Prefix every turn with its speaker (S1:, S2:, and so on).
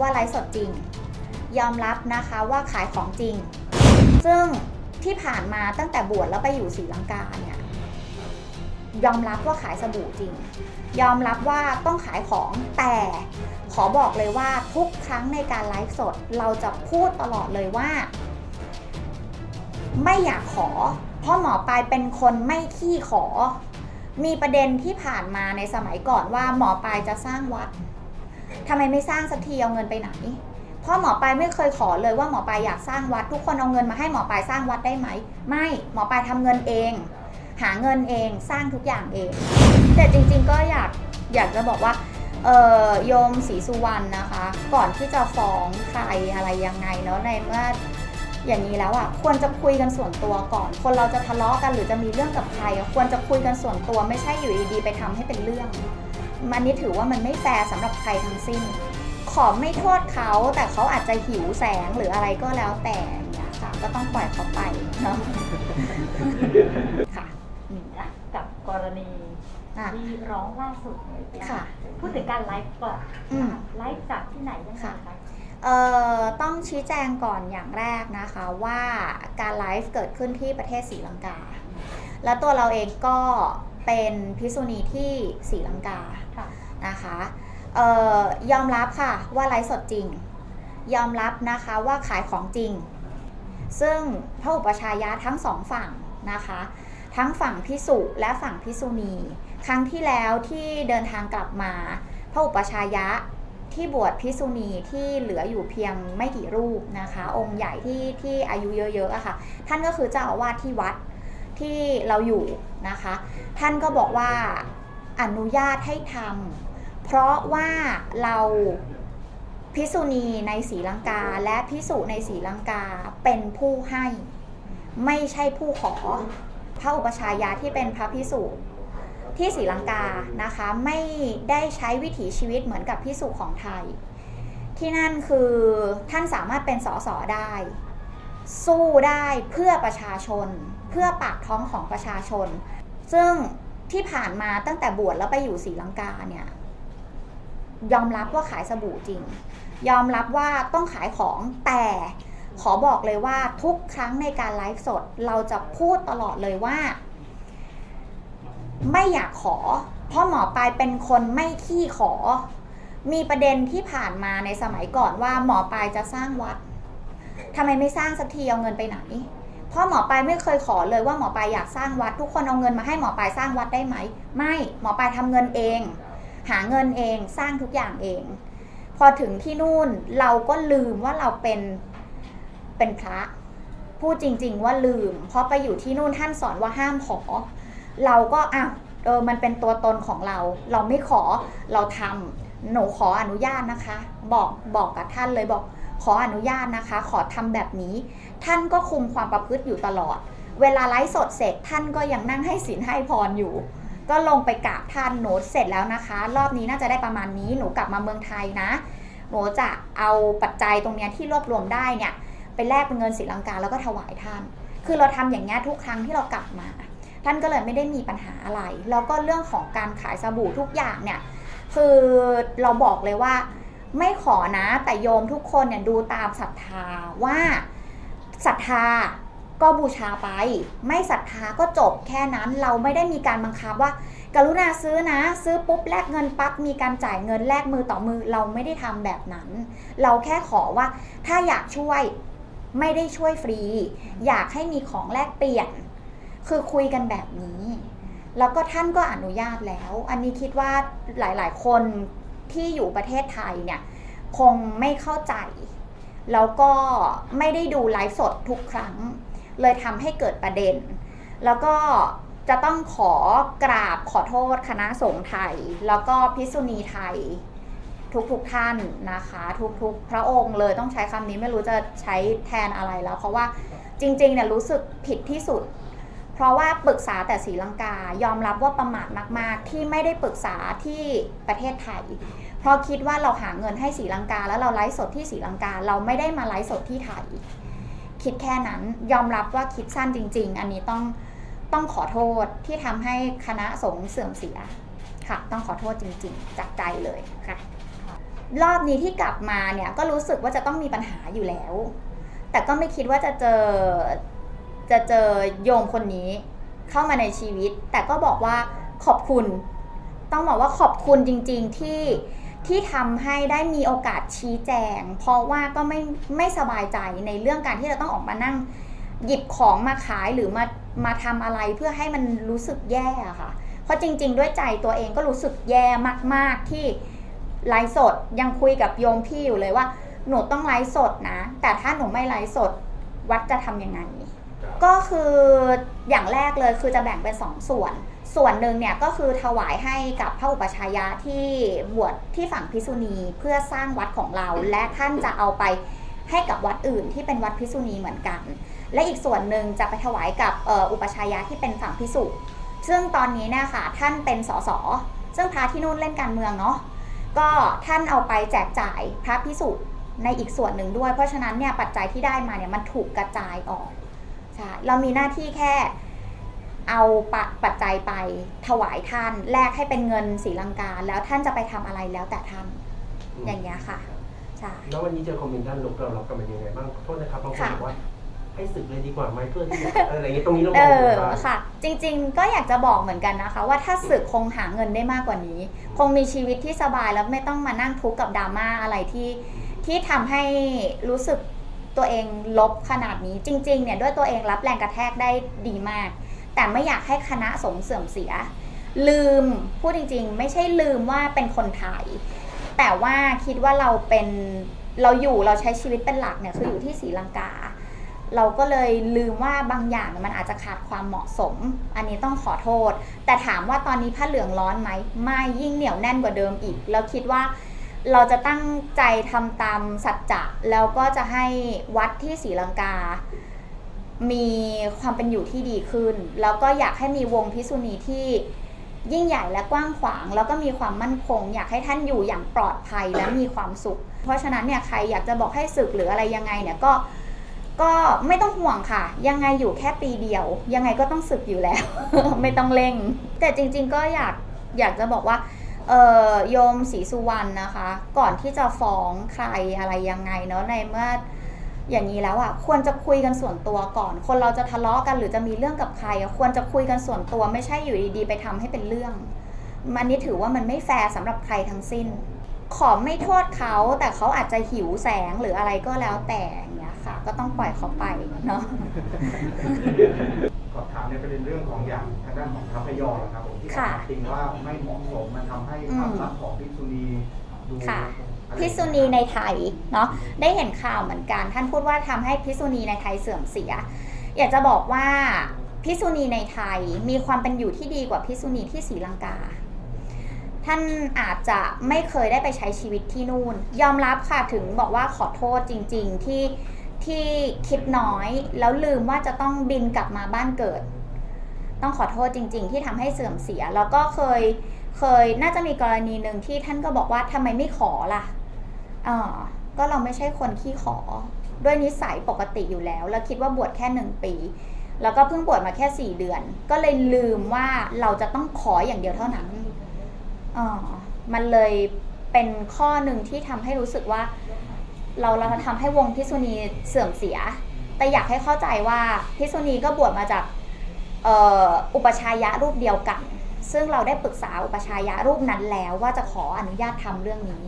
S1: ว่าไลฟ์สดจริง ยอมรับนะคะว่าขายของจริง ซึ่งที่ผ่านมาตั้งแต่บวชแล้วไปอยู่ศรีลังกาเนี่ยยอมรับว่าขายสบู่จริง ยอมรับว่าต้องขายของแต่ขอบอกเลยว่าทุกครั้งในการไลฟ์สดเราจะพูดตลอดเลยว่า ไม่อยากขอ เพราะหมอปลายเป็นคนไม่ขี้ขอ มีประเด็นที่ผ่านมาในสมัยก่อนว่าหมอปลายจะสร้างวัด ทำไมไม่สร้างสักทีเอาเงินไปไหน เพราะหมอปลายไม่เคยขอเลยว่าหมอปลายอยากสร้างวัด ทุกคนเอาเงินมาให้หมอปลายสร้างวัดได้ไหม ไม่หมอปลายทำเงินเอง หาเงินเองสร้างทุกอย่างเอง แต่จริงๆก็อยากอยากจะบอกว่าเออโยมศรีสุวรรณนะคะ ก่อนที่จะฟ้องใครอะไรยังไงเนาะในเมื่ออย่างนี้แล้วอะควรจะคุยกันส่วนตัวก่อน คนเราจะทะเลาะกันหรือจะมีเรื่องกับใครควรจะคุยกันส่วนตัวไม่ใช่อยู่ดีๆไปทำให้เป็นเรื่อง มันนี่ถือว่ามันไม่แฟร์สำหรับใครทั้งสิ้น ขอไม่โทษเขาแต่เขาอาจจะหิวแสงหรืออะไรก็แล้วแต่อย่างเงี้ยค่ะ ก็ต้องปล่อยเขาไปเนาะ ค่ะอืม
S2: อะกับกรณี
S1: อะ
S2: ที่ร้องล่าสุดเนี่ย
S1: ค่ะ
S2: พูดถึงการไลฟ์ก่อน
S1: อืม
S2: ไลฟ์จากที่ไหนยังไง
S1: ค่ะ
S2: คะ
S1: เอ่อต้องชี้แจงก่อนอย่างแรกนะคะว่าการไลฟ์เกิดขึ้นที่ประเทศศรีลังกา แล้วตัวเราเองก็ เป็นพิกษุณีที่ศรีลังกา
S2: ค่ะ
S1: นะคะเอ่อยอมรับค่ะว่าไลฟ์สดจริง ยอมรับนะคะว่าขายของจริง ซึ่งพระอุปชฌายะทั้งสองฝั่งนะคะ ทั้งฝั่งพิสุและฝั่งพิสุณีครั้งที่แล้วที่เดินทางกลับมา พระอุปชฌายะที่บวชพิสุณีที่เหลืออยู่เพียงไม่กี่รูปนะคะ องค์ใหญ่ที่ที่อายุเยอะๆอะค่ะ ท่านก็คือเจ้าอาวาสที่วัด ที่เราอยู่นะคะ ท่านก็บอกว่าอนุญาตให้ทำเพราะว่าเราพิสุณีในศรีลังกาและพิสุในศรีลังกาเป็นผู้ให้ ไม่ใช่ผู้ขอ พระอุปชายะที่เป็นพระพิสุที่ศรีลังกานะคะไม่ได้ใช้วิถีชีวิตเหมือนกับพิสุของไทย ที่นั่นคือท่านสามารถเป็นสสได้ สู้ได้เพื่อประชาชน เพื่อปากท้องของประชาชน ซึ่งที่ผ่านมาตั้งแต่บวชแล้วไปอยู่ศรีลังกาเนี่ยยอมรับว่าขายสบู่จริง ยอมรับว่าต้องขายของแต่ขอบอกเลยว่าทุกครั้งในการไลฟ์สดเราจะพูดตลอดเลยว่า ไม่อยากขอ เพราะหมอปลายเป็นคนไม่ขี้ขอ มีประเด็นที่ผ่านมาในสมัยก่อนว่าหมอปลายจะสร้างวัด ทำไมไม่สร้างสักทีเอาเงินไปไหนเพราะหมอปลายไม่เคยขอเลยว่าหมอปลายอยากสร้างวัด ทุกคนเอาเงินมาให้หมอปลายสร้างวัดได้ไหม ไม่หมอปลายทำเงินเอง หาเงินเองสร้างทุกอย่างเอง พอถึงที่นู่นเราก็ลืมว่าเราเป็นเป็นพระพูดจริง ๆ ว่าลืม เพราะไปอยู่ที่นู่นท่านสอนว่าห้ามขอ เราก็อะเออมันเป็นตัวตนของเรา เราไม่ขอเราทำหนูขออนุญาตนะคะ บอกบอกกับท่านเลยบอก ขออนุญาตนะคะ ขอทำแบบนี้ ท่านก็คุมความประพฤติอยู่ตลอด เวลาไลฟ์สดเสร็จท่านก็ยังนั่งให้ศีลให้พรอยู่ ก็ลงไปกราบท่านหนูเสร็จแล้วนะคะ รอบนี้น่าจะได้ประมาณนี้หนูกลับมาเมืองไทยนะหนูจะเอาปัจจัยตรงนี้ที่รวบรวมได้เนี่ยไปแลกเป็นเงินศรีลังกาแล้วก็ถวายท่าน คือเราทำอย่างเงี้ทุกครั้งที่เรากลับมา ท่านก็เลยไม่ได้มีปัญหาอะไร แล้วก็เรื่องของการขายสบู่ทุกอย่างเนี่ย คือเราบอกเลยว่า ไม่ขอนะ แต่โยมทุกคนเนี่ยดูตามศรัทธาว่าศรัทธาก็บูชาไป ไม่ศรัทธาก็จบแค่นั้นเราไม่ได้มีการบังคับว่า กรุณาซื้อนะ ซื้อปุ๊บแลกเงินปั๊บมีการจ่ายเงินแลกมือต่อมือเราไม่ได้ทำแบบนั้น เราแค่ขอว่าถ้าอยากช่วยไม่ได้ช่วยฟรี อยากให้มีของแลกเปลี่ยน คือคุยกันแบบนี้ แล้วก็ท่านก็อนุญาตแล้ว อันนี้คิดว่าหลาย ๆ คน ที่อยู่ประเทศไทยเนี่ยคงไม่เข้าใจ แล้วก็ไม่ได้ดูไลฟ์สดทุกครั้ง เลยทำให้เกิดประเด็น แล้วก็จะต้องขอกราบขอโทษคณะสงฆ์ไทย แล้วก็พิษุณีไทย ทุกๆทท่านนะคะ ทุกๆ พระองค์เลยต้องใช้คำนี้ไม่รู้จะใช้แทนอะไรแล้ว เพราะว่าจริงๆเนี่ยรู้สึกผิดที่สุด เพราะว่าปรึกษาแต่ศรีลังกายอมรับว่าประมาทมาก ๆ ที่ไม่ได้ปรึกษาที่ประเทศไทย เพราะคิดว่าเราหาเงินให้ศรีลังกา แล้วเราไลฟ์สดที่ศรีลังกา เราไม่ได้มาไลฟ์สดที่ไทย คิดแค่นั้นยอมรับว่าคิดสั้นจริง ๆ อันนี้ต้องต้องขอโทษที่ทำให้คณะสงฆ์เสื่อมเสียค่ะ ต้องขอโทษจริง ๆ จากใจเลยค่ะรอบนี้ที่กลับมาเนี่ยก็รู้สึกว่าจะต้องมีปัญหาอยู่แล้ว แต่ก็ไม่คิดว่าจะเจอ จะเจอโยมคนนี้เข้ามาในชีวิต แต่ก็บอกว่าขอบคุณ ต้องบอกว่าขอบคุณจริง ๆที่ที่ทำให้ได้มีโอกาสชี้แจง เพราะว่าก็ไม่ไม่สบายใจในเรื่องการที่จะต้องออกมานั่ง หยิบของมาขายหรือมามาทำอะไรเพื่อให้มันรู้สึกแย่ค่ะ เพราะจริง ๆ ด้วยใจตัวเองก็รู้สึกแย่มาก ๆที่ไลฟ์สดยังคุยกับโยมพี่อยู่เลยว่า หนูต้องไลฟ์สดนะ แต่ถ้าหนูไม่ไลฟ์สดวัดจะทำยังไง ก็คืออย่างแรกเลยคือจะแบ่งเป็นสองส่วน ส่วนหนึ่งเนี่ยก็คือถวายให้กับพระอุปชฌายะที่บวชที่ฝั่งพิษุณีเพื่อสร้างวัดของเรา และท่านจะเอาไปให้กับวัดอื่นที่เป็นวัดพิษุณีเหมือนกัน และอีกส่วนหนึ่งจะไปถวายกับเอ่ออุปชฌายะที่เป็นฝั่งพิสุซึ่งตอนนี้เนี่ยค่ะท่านเป็นสสซึ่งพระที่นู่นเล่นการเมืองเนาะก็ท่านเอาไปแจกจ่ายพระพิสุในอีกส่วนหนึ่งด้วย เพราะฉะนั้นเนี่ยปัจจัยที่ได้มาเนี่ยมันถูกกระจายออก ใช่เรามีหน้าที่แค่เอาปะปัจจัยไปถวายท่านแลกให้เป็นเงินศรีลังกาแล้วท่านจะไปทำอะไรแล้วแต่ท่านอย่างเงี้ยค่ะใช่
S3: แล้ววันนี้เจอคอมเมนต์ด้านลบเรารับกับมันยังไงบ้างขอโทษนะครับบางคน
S1: ค่ะ
S3: บอกว่าให้สึกเลยดีกว่าไหมเพื่อที่จะอะไรอย่างเงี้ยตรงนี้เราม
S1: เอ
S3: อง
S1: อ
S3: ยังไงบ้าง
S1: ค่ะ จริง ๆ ก็อยากจะบอกเหมือนกันนะคะ ว่าถ้าศึกคงหาเงินได้มากกว่านี้ คงมีชีวิตที่สบายแล้วไม่ต้องมานั่งทุกข์กับดราม่าอะไรที่ที่ทำให้รู้สึก ตัวเองลบขนาดนี้จริงๆเนี่ยด้วยตัวเองรับแรงกระแทกได้ดีมาก แต่ไม่อยากให้คณะสงฆ์เสื่อมเสีย ลืมพูดจริงๆ ไม่ใช่ลืมว่าเป็นคนไทยแต่ว่าคิดว่าเราเป็นเราอยู่เราใช้ชีวิตเป็นหลักเนี่ยคืออยู่ที่ศรีลังกา เราก็เลยลืมว่าบางอย่างมันอาจจะขาดความเหมาะสม อันนี้ต้องขอโทษ แต่ถามว่าตอนนี้ผ้าเหลืองร้อนไหมไม่ยิ่งเหนียวแน่นกว่าเดิมอีกแล้วคิดว่า เราจะตั้งใจทำตามสัจจะแล้วก็จะให้วัดที่ศรีลังกา มีความเป็นอยู่ที่ดีขึ้น แล้วก็อยากให้มีวงพิษุณีที่ยิ่งใหญ่และกว้างขวาง แล้วก็มีความมั่นคง อยากให้ท่านอยู่อย่างปลอดภัยและมีความสุข เพราะฉะนั้นเนี่ยใครอยากจะบอกให้ศึกหรืออะไรยังไงเนี่ยก็ก็ไม่ต้องห่วงค่ะ ยังไงอยู่แค่ปีเดียว ยังไงก็ต้องศึกอยู่แล้ว ไม่ต้องเร่ง แต่จริง ๆ ก็อยากอยากจะบอกว่า โยมศรีสุวรรณนะคะ ก่อนที่จะฟ้องใครอะไรยังไงเนาะในเมื่ออย่างนี้แล้วอะควรจะคุยกันส่วนตัวก่อน คนเราจะทะเลาะกันหรือจะมีเรื่องกับใครควรจะคุยกันส่วนตัวไม่ใช่อยู่ดีๆ ไปทำให้เป็นเรื่อง มันนี่ถือว่ามันไม่แฟร์สำหรับใครทั้งสิ้น ขอไม่โทษเขาแต่เขาอาจจะหิวแสงหรืออะไรก็แล้วแต่อย่างเงี้ยค่ะ ก็ต้องปล่อยเขาไปเนาะ
S4: ขอถามในประเด็นเรื่องของอย่างทางด้านของพระพยอนะครับ ที่ออก
S1: ค่ะ
S4: มาติงว่าไม่เหมาะสมมันทำให้
S1: อืม
S4: ภาพลักษณ์ของภิกษุณีดู
S1: ค่ะ
S4: อะไร
S1: พิษุณีในไทยเนาะได้เห็นข่าวเหมือนกัน ท่านพูดว่าทำให้พิษุณีในไทยเสื่อมเสีย อยากจะบอกว่าพิษุณีในไทยมีความเป็นอยู่ที่ดีกว่าพิษุณีที่ศรีลังกา ท่านอาจจะไม่เคยได้ไปใช้ชีวิตที่นู่น ยอมรับค่ะถึงบอกว่าขอโทษจริง ๆที่ที่คิดน้อยแล้วลืมว่าจะต้องบินกลับมาบ้านเกิด ต้องขอโทษจริง ๆ ที่ทำให้เสื่อมเสีย แล้วก็เคยเคยน่าจะมีกรณีหนึ่งที่ท่านก็บอกว่าทำไมไม่ขอล่ะเออก็เราไม่ใช่คนขี้ขอ ด้วยนิสัยปกติอยู่แล้ว แล้วคิดว่าบวชแค่หนึ่งปี แล้วก็เพิ่งบวชมาแค่สี่เดือน ก็เลยลืมว่าเราจะต้องขออย่างเดียวเท่านั้นเออมันเลยเป็นข้อหนึ่งที่ทำให้รู้สึกว่า เราเราทำให้วงพิษุณีเสื่อมเสีย แต่อยากให้เข้าใจว่าพิษุณีก็บวชมาจาก อุปชายะรูปเดียวกัน ซึ่งเราได้ปรึกษาอุปชายะรูปนั้นแล้วว่าจะขออนุญาตทำเรื่องนี้